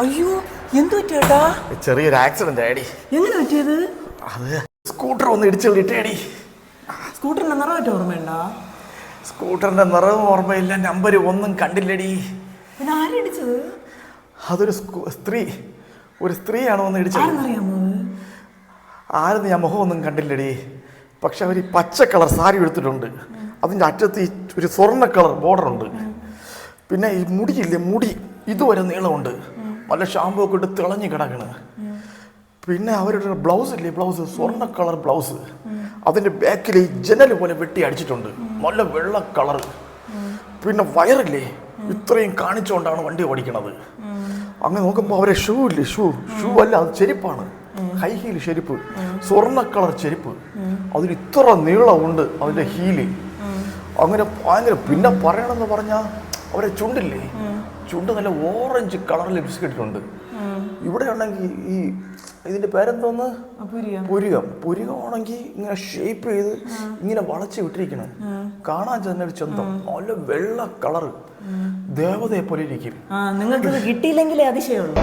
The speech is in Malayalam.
അയ്യോ എന്തു പറ്റിയേട്ടാ ചെറിയൊരു ആക്സിഡന്റ് ആടി എങ്ങനെ പറ്റിയത്? അത് സ്കൂട്ടർ ഒന്ന് ഇടിച്ചു വിട്ടേടി സ്കൂട്ടറിന്റെ നിറമായിട്ട് ഓർമ്മയുണ്ടാ? സ്കൂട്ടറിന്റെ നിറവും ഓർമ്മയില്ല നമ്പർ ഒന്നും കണ്ടില്ലടി. പിന്നെ ആരടിച്ചത് അതൊരു സ്ത്രീ ഒരു സ്ത്രീയാണ് ഒന്ന് ഇടിച്ചത്? ആരും ഞാൻ ആരെന്ന് ഞാൻ മുഖമൊന്നും കണ്ടില്ലടി. പക്ഷെ അവർ ഈ പച്ച കളർ സാരി എടുത്തിട്ടുണ്ട് അതിന്റെ അറ്റത്ത് ഈ ഒരു സ്വർണ കളർ ബോർഡർ ഉണ്ട്. പിന്നെ ഈ മുടിയില്ലേ മുടി ഇതുവരെ നീളമുണ്ട്. നല്ല ഷാമ്പൂ ഒക്കെ ഇട്ട് തിളഞ്ഞ് കിടക്കണ്. പിന്നെ അവരുടെ ബ്ലൗസ് ഇല്ലേ ബ്ലൗസ് സ്വർണ കളർ ബ്ലൗസ് അതിന്റെ ബാക്കിൽ ഈ ജനൽ പോലെ വെട്ടി അടിച്ചിട്ടുണ്ട്. നല്ല വെള്ള കളർ പിന്നെ വയറില്ലേ? ഇത്രയും കാണിച്ചുകൊണ്ടാണ് വണ്ടി ഓടിക്കണത്. അങ്ങനെ നോക്കുമ്പോൾ അവരെ ഷൂ ഇല്ലേ? ഷൂ ഷൂ അല്ല അത് ചെരുപ്പാണ്. ഹൈ ഹീൽ ചെരുപ്പ്. സ്വർണ കളർ ചെരുപ്പ്. അതിന് ഇത്ര നീളമുണ്ട് അതിന്റെ ഹീൽ അങ്ങനെ ഭയങ്കര പിന്നെ പറയണമെന്ന് പറഞ്ഞാൽ അവരെ ചുണ്ടില്ലേ? ചുണ്ട് നല്ല ഓറഞ്ച് കളർ ലിപ്സ്റ്റിക് ഇട്ടിട്ടുണ്ട്. ഇവിടെ ആണെങ്കിൽ ഈ ഇതിന്റെ പേരെന്തോന്ന്? പുരുകം. പുരികം. ആണെങ്കിൽ ഇങ്ങനെ ഷേപ്പ് ചെയ്ത് ഇങ്ങനെ വളച്ച് വിട്ടിരിക്കണം. കാണാൻ തന്നെ ഒരു ചന്തം. നല്ല വെള്ള കളർ ദേവതയെ പോലെ ഇരിക്കും. നിങ്ങൾക്ക് ഇത് കിട്ടിയില്ലെങ്കിലേ അതിശയമുള്ളൂ.